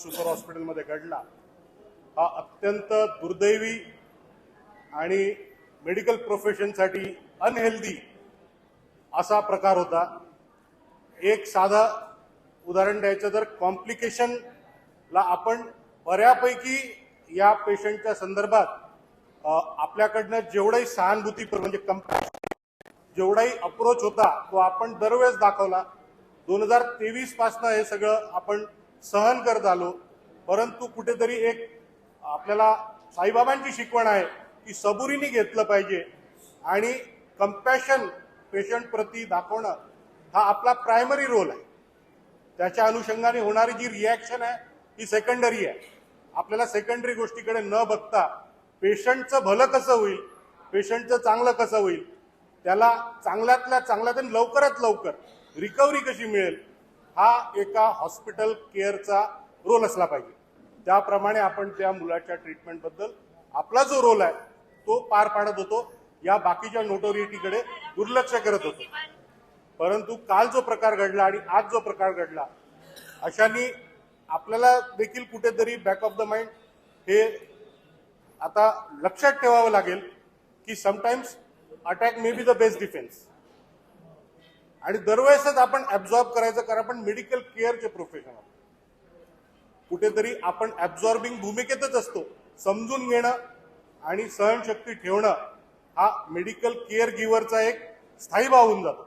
Super हॉस्पिटलमध्ये घडला. हा अत्यंत दुर्दैवी आणि मेडिकल प्रोफेशनसाठी अनहेल्दी असा प्रकार होता. एक साधा उदाहरण द्यायचं तर कॉम्प्लिकेशनला आपण बऱ्यापैकी या पेशंटच्या संदर्भात आपल्याकडनं जेवढाही सहानुभूती म्हणजे कंपॅशन जेवढाही अप्रोच होता तो आपण दरवेळेस दाखवला. दोन हजार तेवीस पासनं हे सगळं आपण सहन करत आलो. परंतु कुठेतरी एक आपल्याला साईबाबांची शिकवण आहे की सबुरीने घेतलं पाहिजे आणि कंपॅशन पेशंट प्रती दाखवणं हा आपला प्रायमरी रोल आहे. त्याच्या अनुषंगाने होणारी जी रिॲक्शन आहे ही सेकंडरी आहे. आपल्याला सेकंडरी गोष्टीकडे न बघता पेशंटचं भलं कसं होईल पेशंटचं चांगलं कसं होईल त्याला चांगल्यातल्या चांगल्यात आणि लवकरात लवकर रिकव्हरी कशी मिळेल हा एका हॉस्पिटल केअरचा रोल असला पाहिजे. त्याप्रमाणे आपण त्या मुलाच्या ट्रीटमेंटबद्दल आपला जो रोल आहे तो पार पाडत होतो. या बाकीच्या नोटोरिटीकडे दुर्लक्ष करत होतो. परंतु काल जो प्रकार घडला आणि आज जो प्रकार घडला अशानी आपल्याला देखील कुठेतरी बॅक ऑफ द माइंड हे आता लक्षात ठेवावं लागेल की sometimes attack may be the best defence आणि दरवेळेसच आपण ऍब्झॉर्ब करायचं कारण आपण मेडिकल केअरचे प्रोफेशन आहोत. कुठेतरी आपण ऍब्झॉर्बिंग भूमिकेतच असतो. समजून घेणं आणि सहनशक्ती ठेवणं हा मेडिकल केअर गिव्हरचा एक स्थायी भाव होऊन जातो.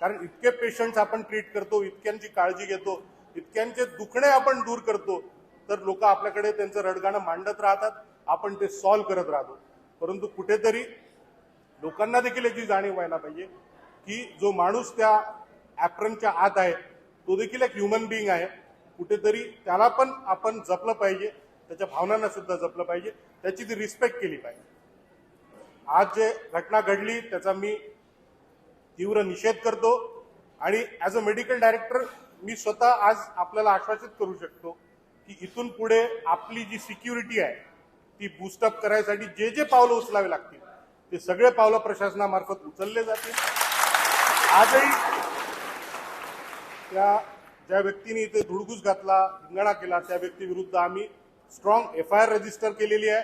कारण इतके पेशंट्स आपण ट्रीट करतो इतक्यांची काळजी घेतो इतक्यांचे दुखणे आपण दूर करतो तर लोक आपल्याकडे त्यांचं रडगाणं मांडत राहतात आपण ते सॉल्व्ह करत राहतो. परंतु कुठेतरी लोकांना देखील याची जाणीव व्हायला पाहिजे. की जो माणूस त्या ॲप्रनच्या आत आहे तो देखील एक ह्युमन बिईंग आहे. कुठेतरी त्याला पण आपण जपलं पाहिजे त्याच्या भावनांना सुद्धा जपलं पाहिजे त्याची ती रिस्पेक्ट केली पाहिजे. आज जे घटना घडली त्याचा मी तीव्र निषेध करतो आणि ॲज अ मेडिकल डायरेक्टर मी स्वतः आज आपल्याला आश्वासित करू शकतो की इथून पुढे आपली जी सिक्युरिटी आहे ती बूस्टअप करायसाठी जे जे पावलं उचलावे लागतील ते सगळे पावलं प्रशासनामार्फत उचलले जातील. आजही त्या ज्या व्यक्तीने इथे धुडगूस घातला हिंगणा केला त्या व्यक्तीविरुद्ध आम्ही strong F I R register केलेली आहे.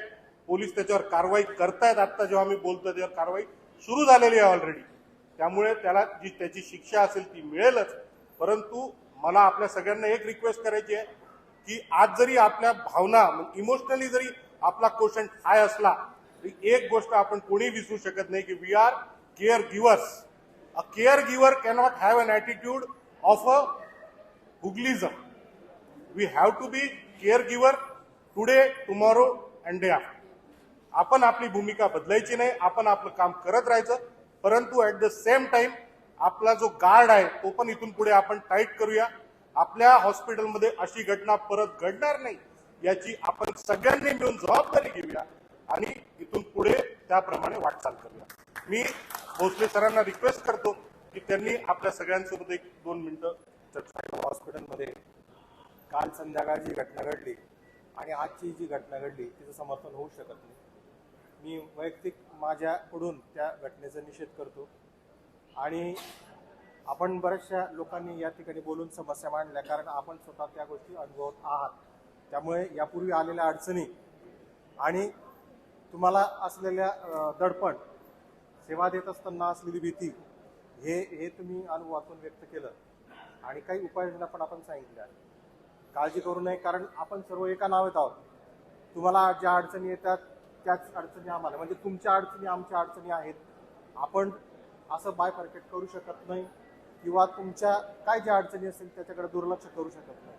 पोलीस त्याच्यावर कारवाई करतायत. आता जेव्हा आम्ही बोलतो त्याच्यावर कारवाई सुरू झालेली आहे ऑलरेडी त्यामुळे त्याला जी त्याची शिक्षा असेल ती मिळेलच. परंतु मला आपल्या सगळ्यांना एक रिक्वेस्ट करायची आहे की आज जरी आपल्या भावना इमोशनली जरी आपला क्वेश्चन हाय असला तरी एक गोष्ट आपण कोणी विसरू शकत नाही की we are caregivers a caregiver cannot have an attitude of a hooliganism we have to be caregiver today tomorrow and day after आपण आपली भूमिका बदलायची नाही आपण आपलं काम करत राहायचं परंतु ॲट द सेम टाइम आपला जो गार्ड आहे तो पण इथून पुढे आपण टाईट करूया. आपल्या हॉस्पिटलमध्ये अशी घटना परत घडणार नाही याची आपण सगळ्यांनी मिळून जबाबदारी घेऊया आणि इथून पुढे त्याप्रमाणे वाटचाल करूया. मी भोसले सरांना रिक्वेस्ट करतो की त्यांनी आपल्या सगळ्यांसोबत एक दोन मिनिटं चर्चा हॉस्पिटलमध्ये काल संध्याकाळ जी घटना घडली आणि आजची जी घटना घडली तिचं समर्थन होऊ शकत नाही. मी वैयक्तिक माझ्याकडून त्या घटनेचा निषेध करतो. आणि आपण बऱ्याचशा लोकांनी या ठिकाणी बोलून समस्या मांडल्या कारण आपण स्वतः त्या गोष्टी अनुभवत आहात. त्यामुळे यापूर्वी आलेल्या अडचणी आणि तुम्हाला असलेल्या दडपण सेवा देत असताना असलेली भीती हे हे तुम्ही अनुभवातून व्यक्त केलं. आणि काही उपाययोजना पण आपण सांगितल्या. काळजी करू नये कारण आपण सर्व एका नावेत आहोत. तुम्हाला ज्या अडचणी येतात त्याच अडचणी आम्हाला म्हणजे तुमच्या अडचणी आमच्या अडचणी आहेत. आपण असं बाय फर्केट करू शकत नाही किंवा तुमच्या काय ज्या अडचणी असतील त्याच्याकडे दुर्लक्ष करू शकत नाही.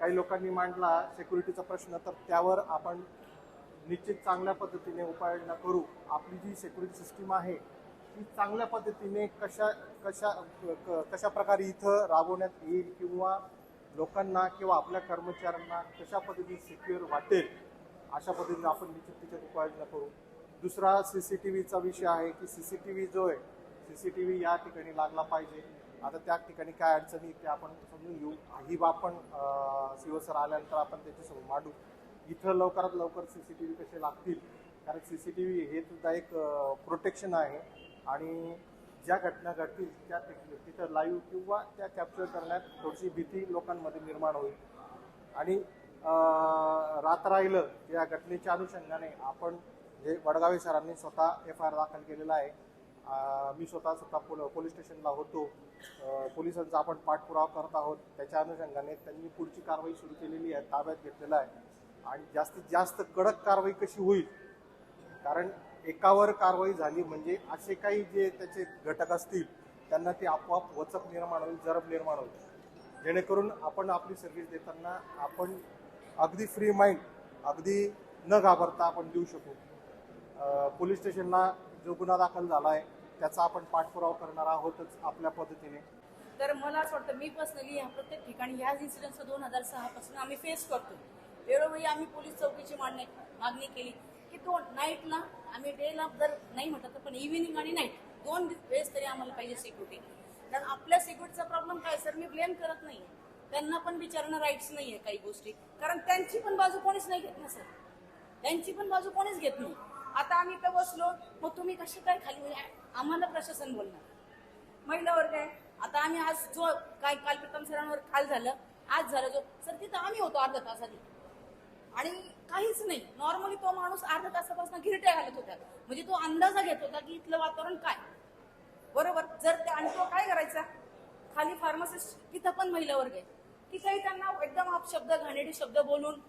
काही लोकांनी मांडला सेक्युरिटीचा प्रश्न तर त्यावर आपण निश्चित चांगल्या पद्धतीने उपाययोजना करू. आपली जी सेक्युरिटी सिस्टीम आहे ती चांगल्या पद्धतीने कशा कशा क- कशा प्रकारे इथं राबवण्यात येईल किंवा लोकांना किंवा आपल्या कर्मचाऱ्यांना कशा पद्धतीने सिक्युअर वाटेल अशा पद्धतीने आपण निश्चित त्याच्यात उपाययोजना करू. दुसरा सी सी टी व्हीचा विषय आहे की सी सी टी व्ही जो आहे सी सी टी व्ही या ठिकाणी लागला पाहिजे. आता त्या ठिकाणी काय अडचणी ते आपण समजून घेऊ. ही बाब पण सर आल्यानंतर आपण त्याच्यासमोर मांडू. इथं लवकरात लवकर सी सी टी व्ही कसे लागतील? कारण सी सी टी व्ही हे सुद्धा एक प्रोटेक्शन आहे. आणि ज्या घटना घडतील त्या तिथं लाईव्ह किंवा त्या कॅप्चर करण्यात थोडीशी भीती लोकांमध्ये निर्माण होईल. आणि रात राहिलं या घटनेच्या अनुषंगाने आपण जे वडगावे सरांनी स्वतः एफ आय आर दाखल केलेला आहे. मी स्वतः स्वतः पोल पोलीस स्टेशनला होतो. पोलिसांचा आपण पाठपुरावा करत आहोत. त्याच्या अनुषंगाने त्यांनी पुढची कारवाई सुरू केलेली आहे ताब्यात घेतलेला आहे. आणि जास्तीत जास्त कडक कारवाई कशी होईल? कारण एकावर कारवाई झाली म्हणजे असे काही जे त्याचे घटक असतील त्यांना ते आपोआप वचक निर्माण होईल जरब निर्माण होईल. जेणेकरून आपण आपली सर्व्हिस देताना आपण अगदी फ्री माइंड अगदी न घाबरता आपण देऊ शकू. पोलीस स्टेशनला जो गुन्हा दाखल झाला आहे त्याचा आपण पाठपुरावा करणार आहोतच आपल्या पद्धतीने. तर मला असं वाटतं मी पर्सनली ह्या प्रत्येक ठिकाणी ह्याच इन्सिडेंटचं दोन हजार सहापासून आम्ही फेस करतो वेळोवेळी आम्ही पोलीस चौकीची मागणी मागणी केली. की तो नाईटला आम्ही डेला जर नाही म्हटलं तर पण इव्हिनिंग आणि नाईट दोन वेळेस तरी आम्हाला पाहिजे सिक्युरिटी कारण आपल्या सिक्युरिटीचा प्रॉब्लेम काय? सर मी ब्लेम करत नाही त्यांना पण विचारणं राईट्स नाही आहे काही गोष्टी. कारण त्यांची पण बाजू कोणीच नाही घेत ना सर? त्यांची पण बाजू कोणीच घेत नाही. आता आम्ही इथं बसलो मग तुम्ही कसे काय खाली म्हणजे आम्हाला प्रशासन बोलणार. महिला वर्ग आहे. आता आम्ही आज जो काय काल प्रथम सरांवर काल झालं. आज झालं जो सर तिथं आम्ही होतो अर्धा तासाने. आणि काहीच नाही. नॉर्मली तो माणूस अर्धा तासापासून गिरट्या घालत होता. म्हणजे तो अंदाजा घेत होता की इथलं वातावरण काय? बरोबर? जर ते आणि तो काय करायचा? खाली फार्मासिस्ट तिथं पण महिला वर्ग आहे. तिथंही त्यांना एकदम अपशब्द घाणेडी शब्द बोलून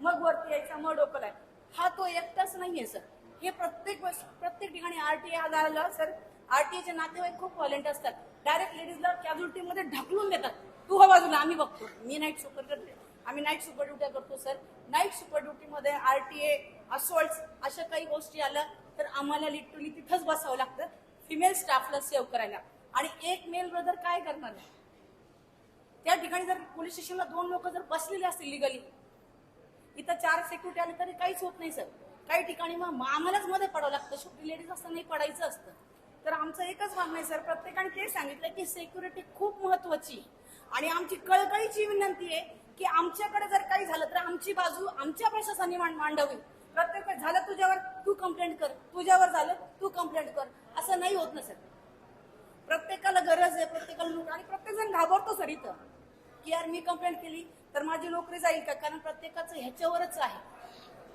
मग वरती यायचा मग डोकलाय हा तो एकटाच नाहीये सर. हे प्रत्येक प्रत्येक ठिकाणी आरटीए आधारला सर. आरटीएचे नातेवाईक खूप व्हायलेंट असतात. डायरेक्ट लेडीजला कॅज्युलिटी मध्ये ढकलून देतात. तू हो बाजूला आम्ही बघतो. मी नाईट शोकर करते. आम्ही नाईट सुपर ड्युट्या करतो सर नाईट सुपर ड्युटीमध्ये आर टी ए असोल्ट अशा काही गोष्टी आल्या तर आम्हाला लिटरली तिथंच बसावं लागतं. फिमेल स्टाफला सेव्ह करायला. आणि एक मेल ब्रदर काय करणार? त्या ठिकाणी जर पोलीस स्टेशनला दोन लोक जर बसलेले असतील लिगली इथं चार सेक्युरिटी आले तरी काहीच होत नाही सर काही ठिकाणी मग आम्हालाच मध्ये पडावं लागतं. शेवटी लेडीज असताना नाही पडायचं असतं. तर आमचं एकच म्हणणं आहे सर प्रत्येकाने ते सांगितलं की सेक्युरिटी खूप महत्वाची आणि आमची कळकळीची विनंती आहे की आमच्याकडे जर काही झालं तर आमची बाजू आमच्या प्रशासनाने मांडावी. प्रत्येक झालं तुझ्यावर तू कंप्लेंट कर. तुझ्यावर झालं तू कंप्लेंट कर. असं नाही होत ना सर. प्रत्येकाला गरज आहे प्रत्येकाला नोकरी आणि प्रत्येक जण घाबरतो सर इथं. की यार मी कंप्लेंट केली तर माझी नोकरी जाईल का? कारण प्रत्येकाचं ह्याच्यावरच आहे.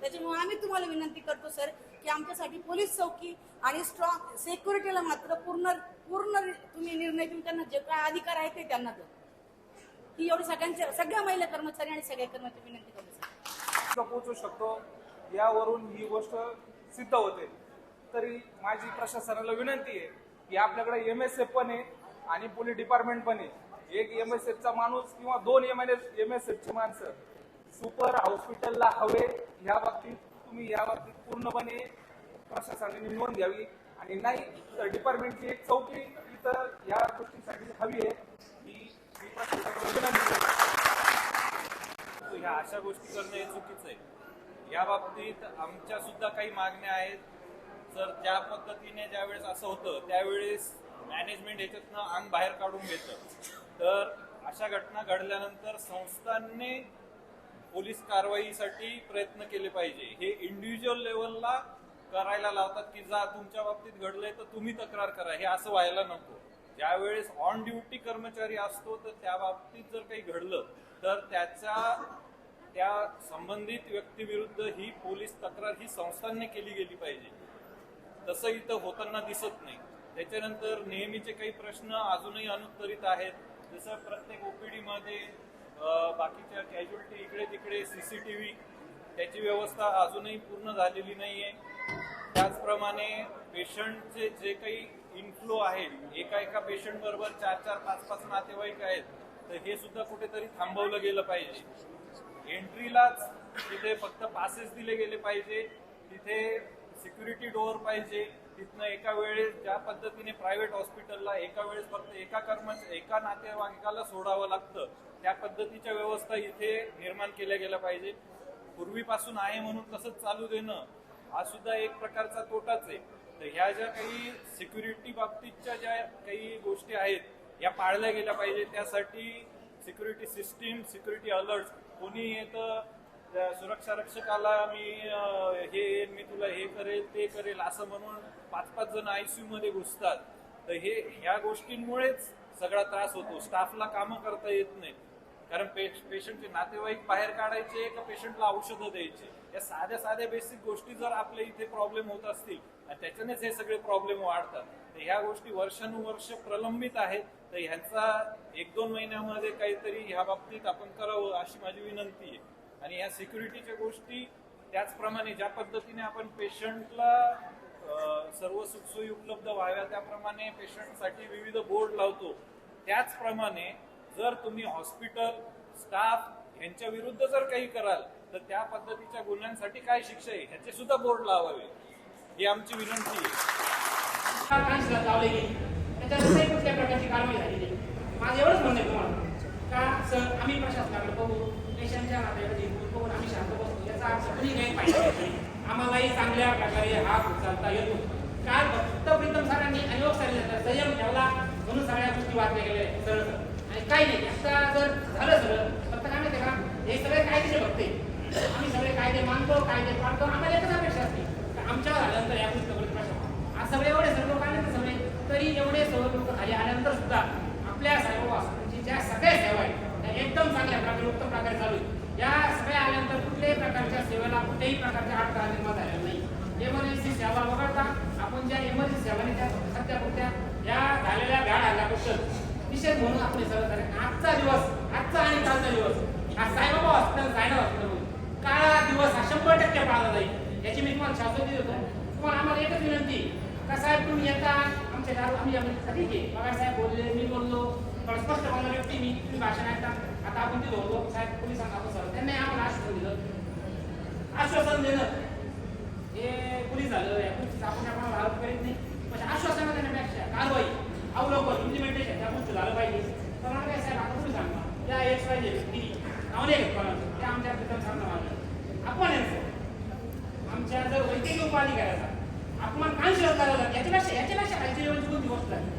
त्याच्यामुळे आम्ही तुम्हाला विनंती करतो सर की आमच्यासाठी पोलीस चौकी आणि स्ट्रॉंग सेक्युरिटीला मात्र पूर्ण पूर्ण तुम्ही निर्णय घेऊन त्यांना जे काय अधिकार आहे ते त्यांना द्या. ही एवढी सगळ्यांच्या सगळ्या महिला कर्मचारी आणि सगळ्या कर्मचारी विनंती करू पोहोचू शकतो. यावरून ही गोष्ट सिद्ध होते. तरी माझी प्रशासनाला विनंती आहे की आपल्याकडे एम एस एफ पण आहे आणि पोलीस डिपार्टमेंट पण आहे. एक एम एस एफचा माणूस किंवा दोन M N S M S एफची माणसं सुपर हॉस्पिटलला हवे या बाबतीत तुम्ही या बाबतीत पूर्णपणे प्रशासनाने नोंद घ्यावी. आणि नाही तर डिपार्टमेंटची एक चौकी इथं या गोष्टीसाठी हवी आहे. ही प्रशासन प्रशासनाला विनंती करतो ह्या अशा गोष्टी करणं हे चुकीचं आहे. या बाबतीत आमच्या सुद्धा काही मागण्या आहेत. जर ज्या पद्धतीने ज्यावेळेस असं होतं त्यावेळेस मॅनेजमेंट याच्यातनं अंग बाहेर काढून घेतं. तर अशा घटना घडल्यानंतर संस्थांनी पोलीस कारवाईसाठी प्रयत्न केले पाहिजे. हे इंडिव्हिज्युअल लेवलला करायला लावतात की जा तुमच्या बाबतीत घडलंय तर तुम्ही तक्रार करा. हे असं व्हायला नको. ज्यावेळेस ऑन ड्युटी कर्मचारी असतो तर त्या बाबतीत जर काही घडलं तर त्याच्या त्या संबंधित व्यक्तीविरुद्ध ही पोलीस तक्रार ही संस्थांनी केली गेली पाहिजे. तसं इथं होताना दिसत नाही. त्याच्यानंतर नेहमीचे काही प्रश्न अजूनही अनुत्तरित आहेत. जसं प्रत्येक ओपीडीमध्ये बाकीच्या कॅज्युअलिटी इकडे तिकडे सीसीटीव्ही त्याची व्यवस्था अजूनही पूर्ण झालेली नाही आहे त्याचप्रमाणे पेशंटचे जे काही इन्फ्लो आहेत एका एका पेशंट बरोबर चार चार पाच पाच नातेवाईक आहेत तर हे सुद्धा कुठेतरी थांबवलं गेलं पाहिजे. एंट्रीलाच तिथे फक्त पासेस दिले गेले पाहिजे. तिथे सिक्युरिटी डोअर पाहिजे. तिथनं एका वेळेस ज्या पद्धतीने प्रायव्हेट हॉस्पिटलला एका वेळेस फक्त एका कर्मचारी एका नातेवाईकाला सोडावं लागतं त्या पद्धतीच्या व्यवस्था इथे निर्माण केल्या गेल्या पाहिजे. पूर्वीपासून आहे म्हणून तसंच चालू देणं हा सुद्धा एक प्रकारचा तोटाच आहे. तर ह्या ज्या काही सिक्युरिटी बाबतीतच्या ज्या काही गोष्टी आहेत या पाळल्या गेल्या पाहिजे. त्यासाठी सिक्युरिटी सिस्टीम सिक्युरिटी अलर्ट कोणी येतं त्या सुरक्षा रक्षकाला मी हे मी तुला हे करेल ते करेल असं म्हणून पाच पाच जण आयसीयू मध्ये घुसतात. तर हे ह्या गोष्टींमुळेच सगळा त्रास होतो. स्टाफला कामं करता येत नाहीत. कारण पेशंटचे नातेवाईक बाहेर काढायचे का पेशंटला औषधं द्यायची? या साध्या साध्या बेसिक गोष्टी जर आपल्या इथे प्रॉब्लेम होत असतील आणि त्याच्यानेच हे सगळे प्रॉब्लेम वाढतात. तर ह्या गोष्टी वर्षानुवर्ष प्रलंबित आहेत. तर ह्यांचा एक दोन महिन्यामध्ये काहीतरी ह्या बाबतीत आपण करावं अशी माझी विनंती आहे. आणि ह्या सिक्युरिटीच्या गोष्टी त्याचप्रमाणे ज्या पद्धतीने आपण पेशंटला सर्व सुखसोयी उपलब्ध व्हाव्या त्याप्रमाणे पेशंटसाठी विविध बोर्ड लावतो. त्याचप्रमाणे जर तुम्ही हॉस्पिटल स्टाफ यांच्या विरुद्ध जर काही कराल तर त्या पद्धतीच्या गुन्ह्यांसाठी काय शिक्षा आहे? ह्याचे सुद्धा बोर्ड लावावे. ही आमची विनंती आहे. कांशीला कुठल्या प्रकारची कारवाई झालेली नाही. माझं एवढंच म्हणणं आहे तुम्हाला. का सर आम्ही प्रशासनाकडे बघू पेशंटच्या नात्याकडे बघून आम्ही शांत बसतो याचा अर्थ कुणी काही पाहिजे. आम्हालाही चांगल्या प्रकारे हात उचलता येतो. काल फक्त प्रीतम सरांनी आणि योग सरांनी संयम ठेवला म्हणून सगळ्या गोष्टी वाचल्या गेल्या आहेत, सरळ. आणि काही नाही. आता जर झालं सगळं फक्त काय माहिती का हे सगळे कायदेचे बघते आम्ही सगळे कायदे मानतो कायदे पाळतो आम्हाला एकच अपेक्षा असते का आमच्यावर आल्यानंतर या गोष्टी सगळे प्रश्न आज सगळे एवढे सर्व लोक आले ना सगळे तरी एवढे सर्व लोक खाली आल्यानंतर सुद्धा आपल्या सर्व हॉस्पिटलची ज्या सगळ्या सेवा आहेत त्या एकदम चांगल्या प्रकारे उत्तम प्रकारे चालू आहेत या सगळ्या आल्यानंतर कुठल्याही प्रकारच्या सेवेला कुठल्याही प्रकारच्या अडथळा निर्माण झालेला नाही एमर्जन्सी सेवा वगळता आपण त्या कुठल्या या झालेल्या आल्याबद्दल विशेष म्हणून आपण हे सगळं आजचा दिवस आजचा आणि कालचा दिवस. हा साईबाबा हॉस्पिटल जायना हॉस्पिटल काळा दिवस हा शंभर टक्के पाळला जाईल. याची मी तुम्हाला शाश्वती देतो. तुम्हाला आम्हाला एकच विनंती. का साहेब तुम्ही येता. आमच्या दारू आम्ही ठीक आहे पगार साहेब बोलले मी बोललो. थोडं स्पष्ट बोलणार व्यक्ती मी. तुम्ही भाषण ऐकता. आता आपण तिथं होतो. साहेब पोलिसांना आपण सर त्यांनी आम्हाला आश्वासन दिलं. आश्वासन देणं. हे पोलीस झालं. या पोलीस आपण आपण आरोप करीत नाही पण आश्वासन देण्यापेक्षा कारवाई अवलोकन इम्प्लिमेंटेशन त्या गोष्टी झालं पाहिजे. तर मला काय साहेब आता तुम्ही सांगा त्या एक्स वाय व्यक्ती नाव नाही घेत कोणाचं. त्या आमच्या प्रथम सांगणं मागलं अपमान यांचं आमच्या जर वैद्यकीय उपाधी करायचा अपमान कांशी करायला याच्यापेक्षा याच्यापेक्षा काहीतरी जेवणची कोणती गोष्ट आहे